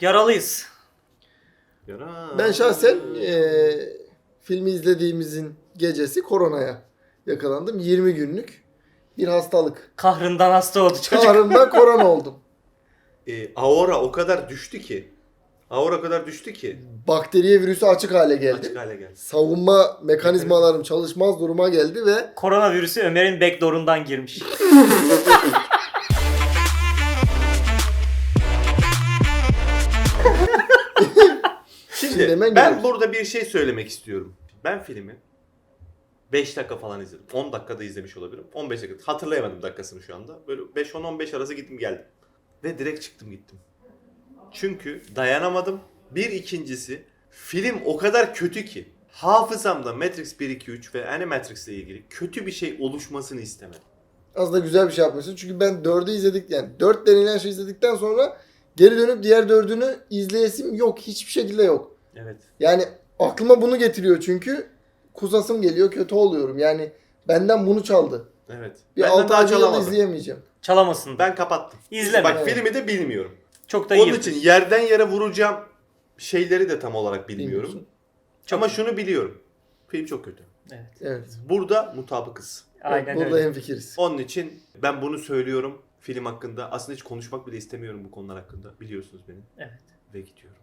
Yaralıyız. Yara. Ben şahsen eee filmi izlediğimizin gecesi koronaya yakalandım. 20 günlük bir hastalık. Kahrından hasta oldu çocuk. Kahrımda korona oldum. E, aura o kadar düştü ki. Aura o kadar düştü ki. Bakteriye virüsü açık hale geldi. Açık hale geldi. Savunma mekanizmalarım çalışmaz duruma geldi ve Koronavirüsü Ömer'in backdoor'undan girmiş. Şimdi ben gidiyoruz. burada bir şey söylemek istiyorum. Ben filmi 5 dakika falan izledim. 10 dakikada izlemiş olabilirim. 15 dakika. Hatırlayamadım dakikasını şu anda. Böyle 5-10-15 arası gittim geldim. Ve direkt çıktım gittim. Çünkü dayanamadım. Bir ikincisi film o kadar kötü ki hafızamda Matrix 1, 2, 3 ve Animatrix ile ilgili kötü bir şey oluşmasını istemedim. aslında güzel bir şey yapmışsın. Çünkü ben 4'ü izledik yani 4 denilen şey izledikten sonra geri dönüp diğer 4'ünü izleyesim yok. Hiçbir şekilde yok. Evet. Yani aklıma bunu getiriyor çünkü kusasım geliyor kötü oluyorum. Yani benden bunu çaldı. Evet. Bir Benden 6 daha ay yıl çalamadım. izleyemeyeceğim. Çalamasın. Ben kapattım. İzleme. Bak Evet. filmi de bilmiyorum. Çok da iyi. Onun için yerden yere vuracağım şeyleri de tam olarak bilmiyorum. Bilmiyorsun. Çok Ama iyi. şunu biliyorum. Film çok kötü. Evet. Evet. Burada mutabıkız. Aynen Burada öyle. hemfikiriz. Onun için ben bunu söylüyorum film hakkında. Aslında hiç konuşmak bile istemiyorum bu konular hakkında. Biliyorsunuz beni. Evet. Ve gidiyorum.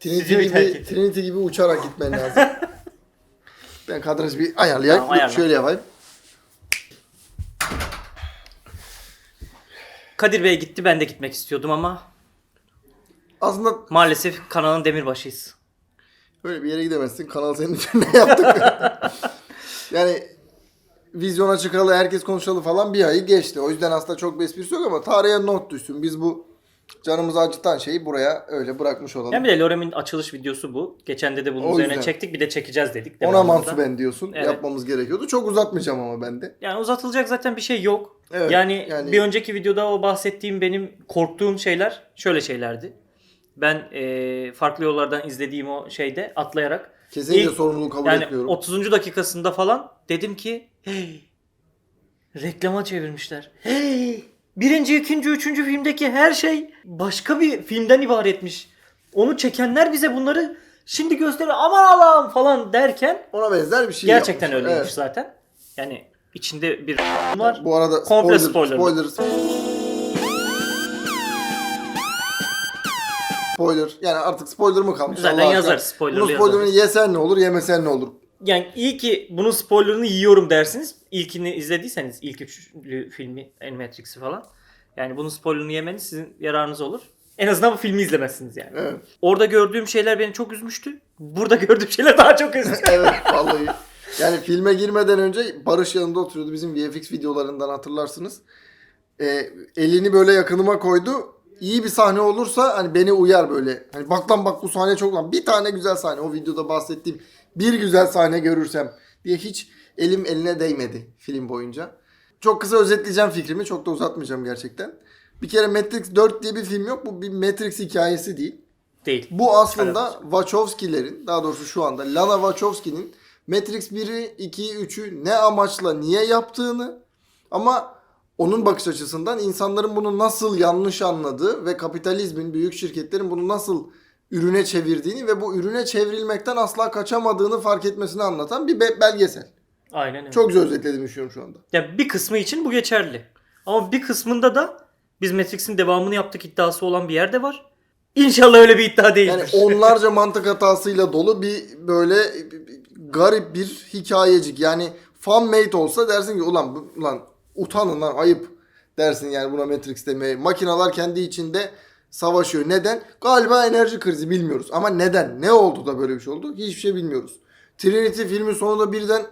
Trinity Sizi terk gibi? Trinity gibi uçarak gitmen lazım. ben kadrajı bir ayarlayayım. Tamam, ayarla. Şöyle yapayım. Kadir Bey gitti ben de gitmek istiyordum ama Aslında maalesef kanalın demirbaşıyız. öyle bir yere gidemezsin. Kanal senin için ne yaptık? yani vizyona çıkalı, herkes konuşalı falan bir ayı geçti. O yüzden aslında çok bir esprisi yok ama tarihe not düşsün. Biz bu canımızı acıtan şeyi buraya öyle bırakmış olalım. Yani bir de Lorem'in açılış videosu bu. Geçen de de bunun O üzerine yüzden. çektik bir de çekeceğiz dedik. Ona mansuben diyorsun. Evet. Yapmamız gerekiyordu. Çok uzatmayacağım ama ben de. Yani uzatılacak zaten bir şey yok. Evet, yani, yani- bir önceki videoda o bahsettiğim benim korktuğum şeyler şöyle şeylerdi. Ben e, farklı yollardan izlediğim o şeyde atlayarak Kesinlikle İlk- sorumluluğu kabul yani etmiyorum. 30. dakikasında falan dedim ki hey reklama çevirmişler. Hey birinci, ikinci, üçüncü filmdeki her şey başka bir filmden ibaretmiş. Onu çekenler bize bunları şimdi gösteriyor aman Allah'ım falan derken Ona benzer bir şey gerçekten yapmış. öyleymiş Evet. zaten. Yani içinde bir var. Bu arada Komple spoiler, spoiler. spoiler. Spoiler. Yani artık spoiler mı kalmış? Zaten yazarız, spoilerlı Bunun spoilerını yesen ne olur, yemesen ne olur? Yani iyi ki bunun spoilerını yiyorum dersiniz. İlkini izlediyseniz ilk üçlü filmi Animatrix'i falan. Yani bunun spoilerını yemeniz sizin yararınız olur. En azından bu filmi izlemezsiniz yani. Evet. Orada gördüğüm şeyler beni çok üzmüştü. Burada gördüğüm şeyler daha çok üzdü. evet vallahi. Yani filme girmeden önce Barış yanında oturuyordu. Bizim VFX videolarından hatırlarsınız. Ee, elini böyle yakınıma koydu. İyi bir sahne olursa hani beni uyar böyle. Hani bak lan bak bu sahne çok lan. Bir tane güzel sahne. O videoda bahsettiğim bir güzel sahne görürsem diye hiç elim eline değmedi film boyunca. Çok kısa özetleyeceğim fikrimi. Çok da uzatmayacağım gerçekten. Bir kere Matrix 4 diye bir film yok. Bu bir Matrix hikayesi değil. Değil. Bu aslında Wachowski'lerin daha doğrusu şu anda Lana Wachowski'nin Matrix 1'i, 2'yi, 3'ü ne amaçla niye yaptığını ama onun bakış açısından insanların bunu nasıl yanlış anladığı ve kapitalizmin, büyük şirketlerin bunu nasıl ürüne çevirdiğini ve bu ürüne çevrilmekten asla kaçamadığını fark etmesini anlatan bir be- belgesel. Aynen öyle. Çok güzel özetledim düşünüyorum şu anda. Ya bir kısmı için bu geçerli. Ama bir kısmında da biz Matrix'in devamını yaptık iddiası olan bir yerde var. İnşallah öyle bir iddia değildir. Yani onlarca mantık hatasıyla dolu bir böyle garip bir hikayecik. Yani fan made olsa dersin ki ulan bu- ulan utanın lan ayıp dersin yani buna Matrix demeye. Makinalar kendi içinde savaşıyor. Neden? Galiba enerji krizi bilmiyoruz. Ama neden? Ne oldu da böyle bir şey oldu? Hiçbir şey bilmiyoruz. Trinity filmin sonunda birden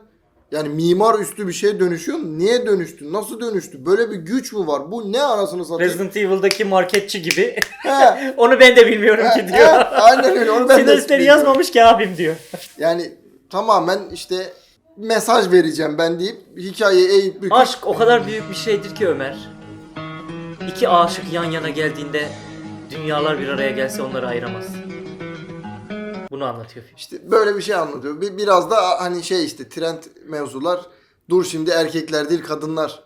yani mimar üstü bir şeye dönüşüyor. Niye dönüştü? Nasıl dönüştü? Böyle bir güç mü var? Bu ne anasını satayım? Resident Evil'daki marketçi gibi. He, Onu ben de bilmiyorum ki diyor. he, aynen öyle. Onu ben de Senaristleri yazmamış ki abim diyor. Yani tamamen işte mesaj vereceğim ben deyip hikayeyi eğip büküp Aşk o kadar büyük bir şeydir ki Ömer. İki aşık yan yana geldiğinde dünyalar bir araya gelse onları ayıramaz. Bunu anlatıyor film. işte böyle bir şey anlatıyor. Bir, biraz da hani şey işte trend mevzular dur şimdi erkekler değil kadınlar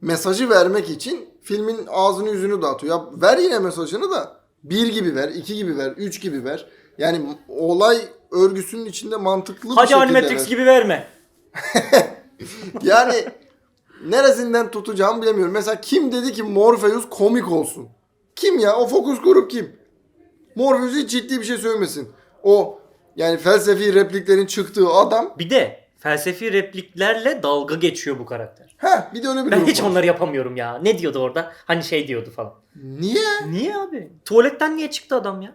mesajı vermek için filmin ağzını yüzünü dağıtıyor. Ya ver yine mesajını da Bir gibi ver, iki gibi ver, üç gibi ver. Yani olay örgüsünün içinde mantıklı bir Hadi şekilde Animatrix ver. gibi verme. Yani neresinden tutacağımı bilemiyorum. Mesela kim dedi ki Morpheus komik olsun? Kim ya? O fokus grup kim? Morpheus hiç ciddi bir şey söylemesin. O yani felsefi repliklerin çıktığı adam. Bir de felsefi repliklerle dalga geçiyor bu karakter. Ha bir de öyle bir Ben hiç var. onları yapamıyorum ya. Ne diyordu orada? Hani şey diyordu falan. Niye? Niye abi? Tuvaletten niye çıktı adam ya?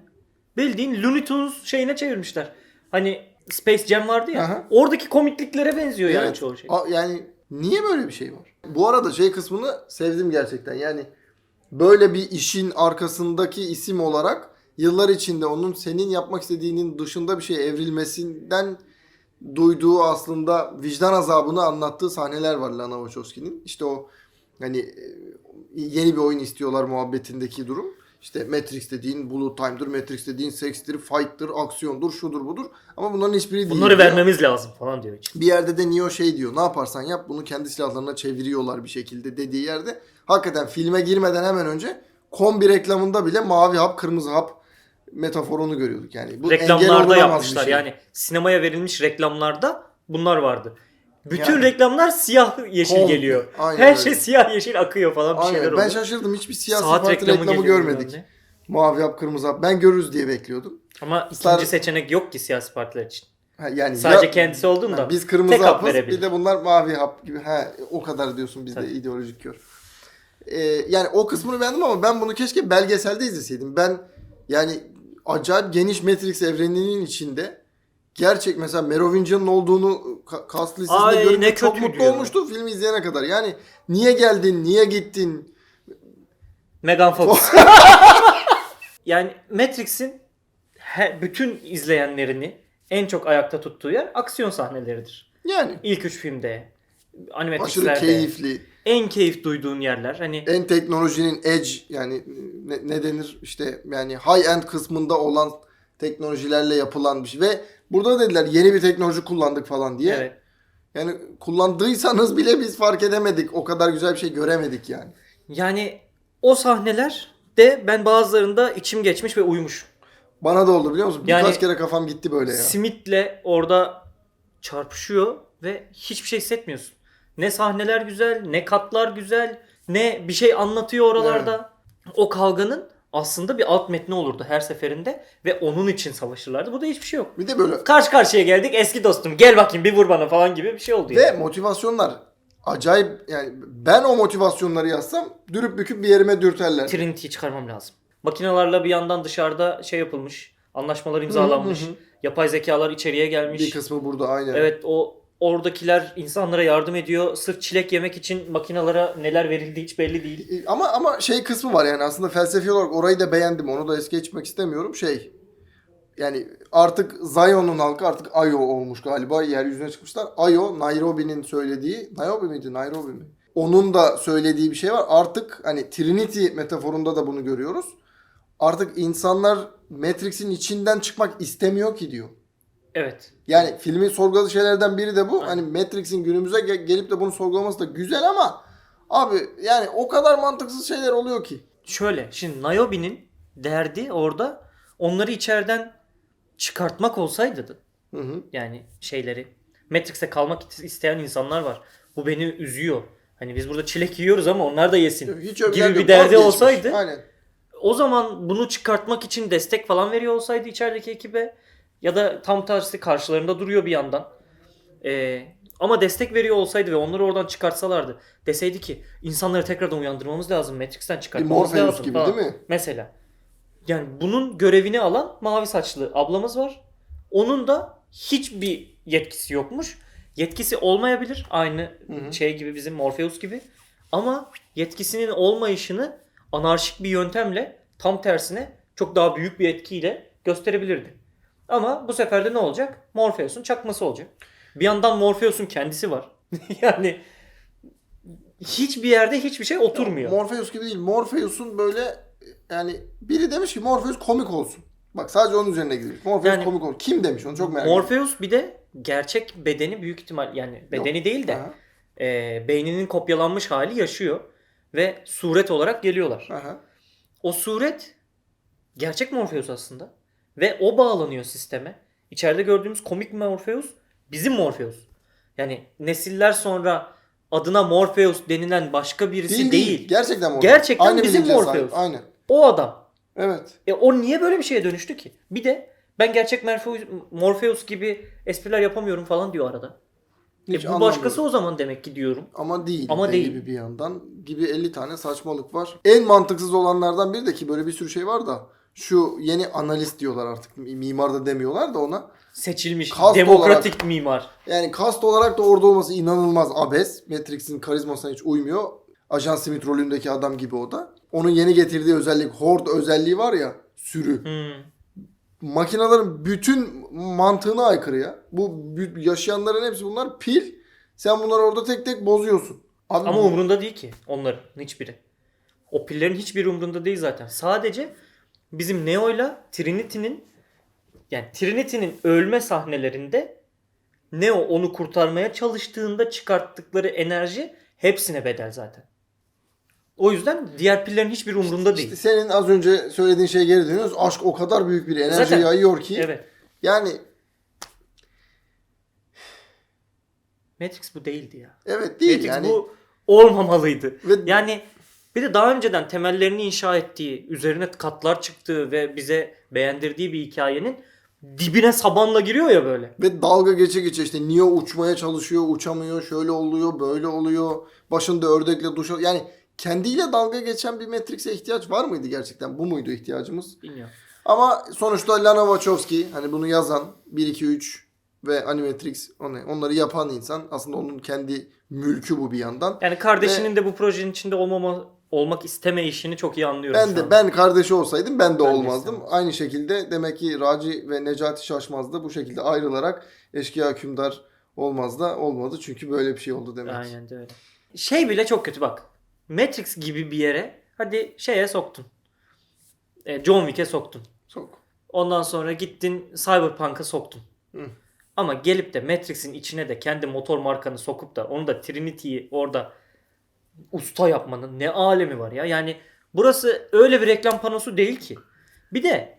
Bildiğin Looney Tunes şeyine çevirmişler. Hani Space Jam vardı ya. Aha. Oradaki komikliklere benziyor yani Evet. çoğu şey. A- yani niye böyle bir şey var? Bu arada şey kısmını sevdim gerçekten. Yani böyle bir işin arkasındaki isim olarak yıllar içinde onun senin yapmak istediğinin dışında bir şey evrilmesinden duyduğu aslında vicdan azabını anlattığı sahneler var Lana Wachowski'nin. İşte o hani e, yeni bir oyun istiyorlar muhabbetindeki durum. İşte Matrix dediğin bullet time'dır, Matrix dediğin sekstir, fight'tır, aksiyondur, şudur budur. Ama bunların hiçbiri değil. Bunları diyor. vermemiz lazım falan diyor. Bir yerde de Neo şey diyor. Ne yaparsan yap bunu kendi silahlarına çeviriyorlar bir şekilde dediği yerde. Hakikaten filme girmeden hemen önce kombi reklamında bile mavi hap kırmızı hap metaforunu görüyorduk. Yani bu Reklamlarda yapmışlar şey. yani sinemaya verilmiş reklamlarda bunlar vardı. Bütün Yani. reklamlar siyah yeşil Kombi. geliyor. Aynen Her öyle. şey siyah yeşil akıyor falan bir şeyler Aynen. oluyor. Ben şaşırdım. Hiçbir siyasi Saat parti reklamı, reklamı, geliyor görmedik. bilmem ne. Mavi hap kırmızı hap. Ben görürüz diye bekliyordum. Ama ikinci seçenek yok ki siyasi partiler için. Ha, yani Sadece ya- kendisi olduğunda Ha, biz kırmızı tek hap hapız verebilir. bir de bunlar mavi hap gibi. Ha, o kadar diyorsun bizde Tabii. ideolojik kör. Ee, yani o kısmını beğendim ama ben bunu keşke belgeselde izleseydim. Ben yani acayip geniş Matrix evreninin içinde gerçek mesela Merovingian'ın olduğunu cast listesinde Ay, görünce çok mutlu diyor. olmuştum filmi izleyene kadar. Yani niye geldin, niye gittin? Megan Fox. yani Matrix'in bütün izleyenlerini en çok ayakta tuttuğu yer aksiyon sahneleridir. Yani İlk üç filmde, aşırı animatrixlerde keyifli. en keyif duyduğun yerler. Hani En teknolojinin edge yani ne, ne denir işte yani high end kısmında olan teknolojilerle yapılan bir şey. Ve burada dediler yeni bir teknoloji kullandık falan diye. evet. Yani kullandıysanız bile biz fark edemedik. O kadar güzel bir şey göremedik yani. Yani o sahneler de ben bazılarında içim geçmiş ve uyumuş. Bana da oldu biliyor musun? Birkaç Yani- kere kafam gitti böyle ya. Smith'le orada çarpışıyor ve hiçbir şey hissetmiyorsun. Ne sahneler güzel, ne katlar güzel, ne bir şey anlatıyor oralarda. O kavganın aslında bir alt metni olurdu her seferinde ve onun için savaşırlardı. Burada hiçbir şey yok. Bir de böyle Karşı karşıya geldik eski dostum gel bakayım bir vur bana falan gibi bir şey oldu. ve yani. motivasyonlar acayip yani ben o motivasyonları yazsam dürüp büküp bir yerime dürterler. Trinity'yi çıkarmam lazım. Makinalarla bir yandan dışarıda şey yapılmış, anlaşmalar imzalanmış, yapay zekalar içeriye gelmiş. Bir kısmı burada aynen. Evet o oradakiler insanlara yardım ediyor. Sırf çilek yemek için makinalara neler verildiği hiç belli değil. E, Ama ama şey kısmı var yani aslında felsefi olarak orayı da beğendim. Onu da es geçmek istemiyorum. Şey yani artık Zion'un halkı artık Ayo olmuş galiba. Yeryüzüne çıkmışlar. Ayo Nairobi'nin söylediği Nairobi miydi? Nairobi mi? Onun da söylediği bir şey var. Artık hani Trinity metaforunda da bunu görüyoruz. Artık insanlar Matrix'in içinden çıkmak istemiyor ki diyor. Evet. Yani filmin sorguladığı şeylerden biri de bu. Aynen. Hani Matrix'in günümüze ge- gelip de bunu sorgulaması da güzel ama abi yani o kadar mantıksız şeyler oluyor ki. Şöyle şimdi Niobe'nin derdi orada onları içeriden çıkartmak olsaydı da Hı hı. yani şeyleri Matrix'te kalmak isteyen insanlar var. Bu beni üzüyor. Hani biz burada çilek yiyoruz ama onlar da yesin. Hiç Gibi bir yok. derdi Vazgeçmiş. olsaydı- Aynen. O zaman bunu çıkartmak için destek falan veriyor olsaydı içerideki ekibe ya da tam tersi karşılarında duruyor bir yandan. Ee, ama destek veriyor olsaydı ve onları oradan çıkartsalardı deseydi ki insanları tekrardan uyandırmamız lazım Matrix'ten çıkartmamız Morpheus lazım gibi falan. değil mi? Mesela. Yani bunun görevini alan mavi saçlı ablamız var. Onun da hiçbir yetkisi yokmuş. Yetkisi olmayabilir aynı hı. şey gibi bizim Morpheus gibi. Ama yetkisinin olmayışını anarşik bir yöntemle tam tersine çok daha büyük bir etkiyle gösterebilirdi. Ama bu sefer de ne olacak? Morpheus'un çakması olacak. Bir yandan Morpheus'un kendisi var. yani hiçbir yerde hiçbir şey oturmuyor. Morpheus gibi değil. Morpheus'un böyle yani biri demiş ki Morpheus komik olsun. Bak sadece onun üzerine gidiyor. Morpheus Yani- komik olsun. Kim demiş onu çok merak ediyorum. Morpheus bir de gerçek bedeni büyük ihtimal yani bedeni değil de Aha, e, beyninin kopyalanmış hali yaşıyor ve suret olarak geliyorlar. aha. O suret gerçek Morpheus aslında. Ve o bağlanıyor sisteme. İçeride gördüğümüz komik Morpheus bizim Morpheus. Yani nesiller sonra adına Morpheus denilen başka birisi değil. Gerçekten Morpheus. Gerçekten bizim bilinciyet Morpheus. Aynen. O adam. Evet. E o niye böyle bir şeye dönüştü ki? Bir de ben gerçek Morpheus, Morpheus gibi espriler yapamıyorum falan diyor arada. Hiç e bu başkası o zaman demek ki diyorum. Ama değil. Ama değil. Gibi bir yandan gibi 50 tane saçmalık var. En mantıksız olanlardan biri de ki böyle bir sürü şey var da şu yeni analist diyorlar artık. Mimar da demiyorlar da ona. Seçilmiş Kast demokratik mimar. Yani kast olarak da orada olması inanılmaz abes. Matrix'in karizmasına hiç uymuyor. Ajan Smith rolündeki adam gibi o da. Onun yeni getirdiği özellik Horde özelliği var ya sürü. Hmm. Makinelerin bütün mantığına aykırı ya. Bu yaşayanların hepsi bunlar pil. Sen bunları orada tek tek bozuyorsun. Abi Ama bu- umrunda değil ki onların hiçbiri. O pillerin hiçbiri umrunda değil zaten. Sadece bizim Neo'yla Trinity'nin yani Trinity'nin ölme sahnelerinde Neo onu kurtarmaya çalıştığında çıkarttıkları enerji hepsine bedel zaten. O yüzden diğer pillerin hiçbiri umrunda İşte değil. senin az önce söylediğin şeye geri dönüyoruz. Aşk o kadar büyük bir enerji Zaten- yayıyor ki. Evet. Yani Matrix bu değildi ya. evet değil Matrix yani. bu olmamalıydı. Ve- Yani bir de daha önceden temellerini inşa ettiği, üzerine katlar çıktığı ve bize beğendirdiği bir hikayenin dibine sabanla giriyor ya böyle. Ve dalga geçe geçe işte Neo uçmaya çalışıyor, uçamıyor, şöyle oluyor, böyle oluyor. Başında ördekle duş al- Yani kendiyle dalga geçen bir Matrix'e ihtiyaç var mıydı gerçekten? Bu muydu ihtiyacımız? Bilmiyorum. Ama sonuçta Lana Wachowski hani bunu yazan 1 2 3 ve Animatrix onu- onları yapan insan aslında onun kendi mülkü bu bir yandan. Yani kardeşinin de bu projenin içinde olmama olmak isteme işini çok iyi anlıyorum Ben şu de an. ben kardeşi olsaydım ben de Ben de olmazdım. istemem. Aynı şekilde demek ki Raci ve Necati Şaşmaz da bu şekilde ayrılarak eşkıya hükümdar olmaz da olmadı. Çünkü böyle bir şey oldu demek. Aynen de öyle. Şey bile çok kötü bak. Matrix gibi bir yere hadi şeye soktun. E, John Wick'e soktun. Çok. Ondan sonra gittin Cyberpunk'a soktun. Hı. Ama gelip de Matrix'in içine de kendi motor markanı sokup da onu da Trinity'yi orada usta yapmanın ne alemi var ya. Yani burası öyle bir reklam panosu değil ki. Bir de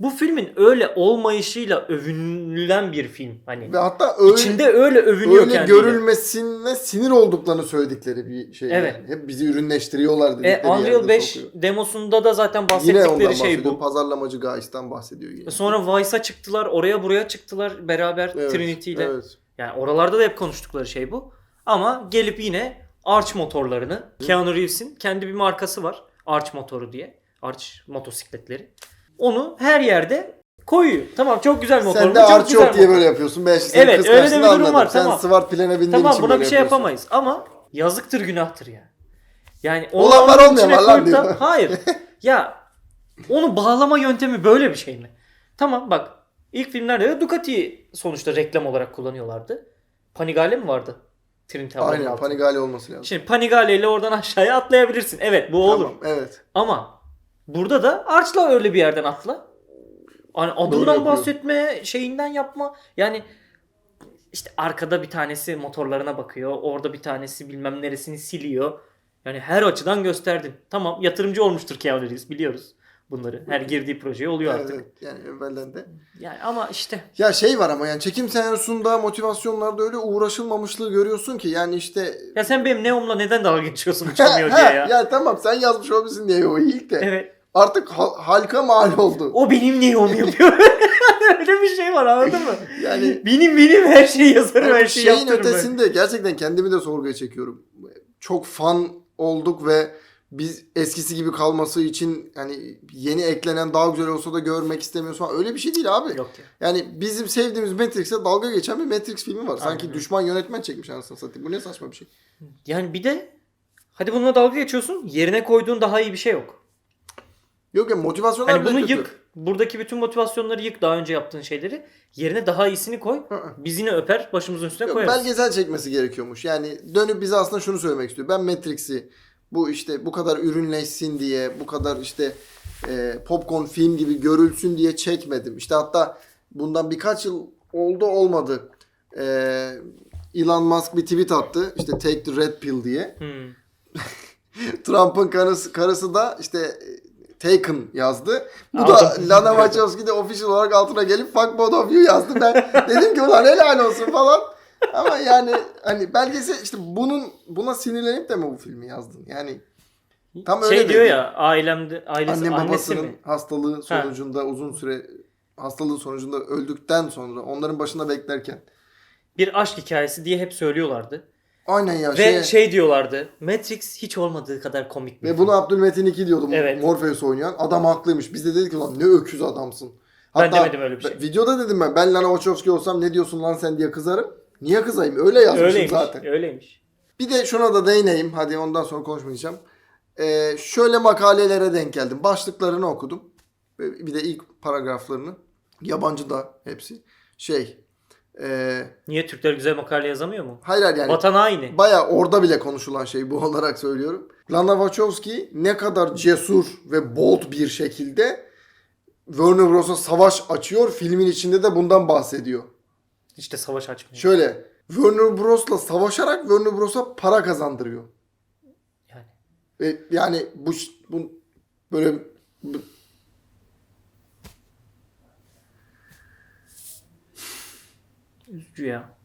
bu filmin öyle olmayışıyla övünülen bir film. Hani Ve hatta öyle, içinde öyle övünüyor öyle kendiyle. görülmesine sinir olduklarını söyledikleri bir şey. Evet. yani. Hep bizi ürünleştiriyorlar dedikleri E, Unreal yerde 5 sokuyor. demosunda da zaten bahsettikleri şey bu. Pazarlamacı Geist'ten bahsediyor yine. Sonra Vice'a çıktılar, oraya buraya çıktılar beraber Evet, Trinity ile. Evet. Yani oralarda da hep konuştukları şey bu. Ama gelip yine Arch motorlarını, Keanu Reeves'in kendi bir markası var. Arch motoru diye. Arch motosikletleri. Onu her yerde koyuyor. Tamam çok güzel motor. Sen bu de çok Arch güzel diye motor. böyle yapıyorsun. Ben senin Evet, öyle de bir durum anladım. var, Sen tamam. Swart plan'a bindiğin Tamam için buna böyle bir şey yapıyorsun. yapamayız ama yazıktır günahtır ya. Yani onu Olan var, onun olmayan içine var lan koyup da- diyor. Hayır. ya onu bağlama yöntemi böyle bir şey mi? Tamam bak ilk filmlerde de Ducati sonuçta reklam olarak kullanıyorlardı. Panigale mi vardı? Trinity Havan'ın Aynen altında. Panigale olması lazım. Şimdi Panigale ile oradan aşağıya atlayabilirsin. Evet bu olur. Tamam, evet. Ama burada da Arch'la öyle bir yerden atla. Hani adından bahsetme, şeyinden yapma. Yani işte arkada bir tanesi motorlarına bakıyor. Orada bir tanesi bilmem neresini siliyor. Yani her açıdan gösterdin. Tamam yatırımcı olmuştur Keanu Reeves biliyoruz bunları. Her girdiği projeye oluyor Evet, artık. evet. Yani evvelden de. Yani ama işte Ya şey var ama yani çekim senaryosunda motivasyonlarda öyle uğraşılmamışlığı görüyorsun ki yani işte ya sen benim Neom'la neden dalga geçiyorsun uçamıyor diye ya. ya tamam sen yazmış olabilirsin diye o ilk de. Evet. Artık ha- halka mal oldu. O benim Neom yapıyor. öyle bir şey var anladın mı? Yani Benim benim her şeyi yazarım her şeyi şeyin yaptırırım ben. ötesinde gerçekten kendimi de sorguya çekiyorum. Çok fan olduk ve biz eskisi gibi kalması için hani yeni eklenen daha güzel olsa da görmek istemiyoruz falan. Öyle bir şey değil abi. Yok ya. Yani bizim sevdiğimiz Matrix'e dalga geçen bir Matrix filmi var. Sanki Aynen. düşman yönetmen çekmiş anasını satayım. Bu ne saçma bir şey. Yani bir de hadi bununla dalga geçiyorsun. Yerine koyduğun daha iyi bir şey yok. Yok ya motivasyonlar bile bunu kötü. yık. Buradaki bütün motivasyonları yık daha önce yaptığın şeyleri. Yerine daha iyisini koy. Biz yine öper başımızın üstüne Yok, koyarız. belgesel çekmesi gerekiyormuş. Yani dönüp bize aslında şunu söylemek istiyor. Ben Matrix'i bu işte bu kadar ürünleşsin diye, bu kadar işte e, popcorn film gibi görülsün diye çekmedim. İşte hatta bundan birkaç yıl oldu olmadı. E, Elon Musk bir tweet attı. İşte take the red pill diye. Hmm. Trump'ın karısı, karısı da işte Taken yazdı. Bu da Lana Wachowski de official olarak altına gelip fuck both of you yazdı. Ben dedim ki ulan helal olsun falan. Ama yani hani belgesel işte bunun buna sinirlenip de mi bu filmi yazdın? Yani Tam öyle şey diyor dedi. ya ailemde ailesi anne babasının mi? hastalığı sonucunda uzun süre hastalığı sonucunda öldükten sonra onların başında beklerken. Bir aşk hikayesi diye hep söylüyorlardı. Aynen ya Ve şey, şey diyorlardı. Matrix hiç olmadığı kadar komik ve bunu Abdülmetin 2 diyordu Evet. Morpheus oynayan. Adam haklıymış. Biz de dedik ki lan ne öküz adamsın. Ben demedim öyle bir şey. Videoda dedim ben ben Lana Wachowski olsam ne diyorsun lan sen diye kızarım. Niye kızayım? Öyle yazmışım öyleymiş. zaten. Öyleymiş. Bir de şuna da değineyim. Hadi ondan sonra konuşmayacağım. Ee, şöyle makalelere denk geldim. Başlıklarını okudum. Bir de ilk paragraflarını. Yabancı da hepsi. Şey. ee, Niye Türkler güzel makale yazamıyor mu? hayır hayır yani. Vatan haini. Baya orada bile konuşulan şey bu olarak söylüyorum. Lana Wachowski ne kadar cesur ve bold bir şekilde Warner Bros'a savaş açıyor. Filmin içinde de bundan bahsediyor. İşte savaş açmıyor. Şöyle Warner Bros'la savaşarak Warner Bros'a para kazandırıyor. Yani. Ve yani bu, bu böyle bu- Üzücü ya.